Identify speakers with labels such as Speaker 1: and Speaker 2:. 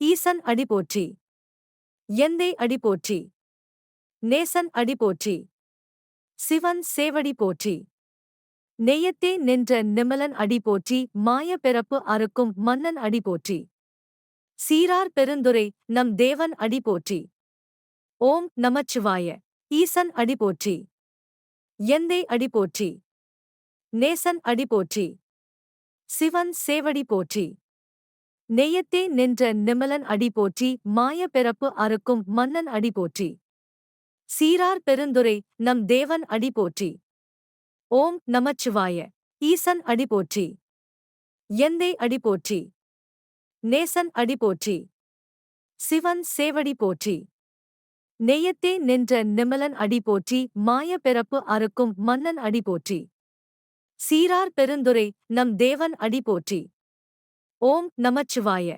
Speaker 1: ஈசன் அடி போற்றி. எந்தை அடி போற்றி. நேசன் அடி போற்றி. சிவன் சேவடி போற்றி. நெய்யத்தே நின்ற நிமலன் அடி போற்றி. மாய பிறப்பு அறுக்கும் மன்னன் அடி போற்றி. சீரார் பெருந்துரை நம் தேவன் அடி போற்றி. ஓம் நமச்சிவாய. ஈசன் அடி போற்றி. எந்தை அடி போற்றி. நேசன் அடி போற்றி. சிவன் சேவடி போற்றி. நெய்யத்தே நின்ற நிமலன் அடி போற்றி மாய பிறப்பு அறுக்கும் மன்னன் அடி போற்றி. சீரார் பெருந்துரை நம் தேவன் அடி போற்றி. ஓம் நமச்சிவாய ஈசன் அடி போற்றி. எந்தை அடி போற்றி. நேசன் அடி போற்றி. சிவன் சேவடி போற்றி. நெய்யத்தே நின்ற நிமலன் அடி போற்றி மாய பிறப்பு அறுக்கும் மன்னன் அடி போற்றி. சீரார் பெருந்துரை நம் தேவன் அடி போற்றி. ஓம் நமச்சிவாய.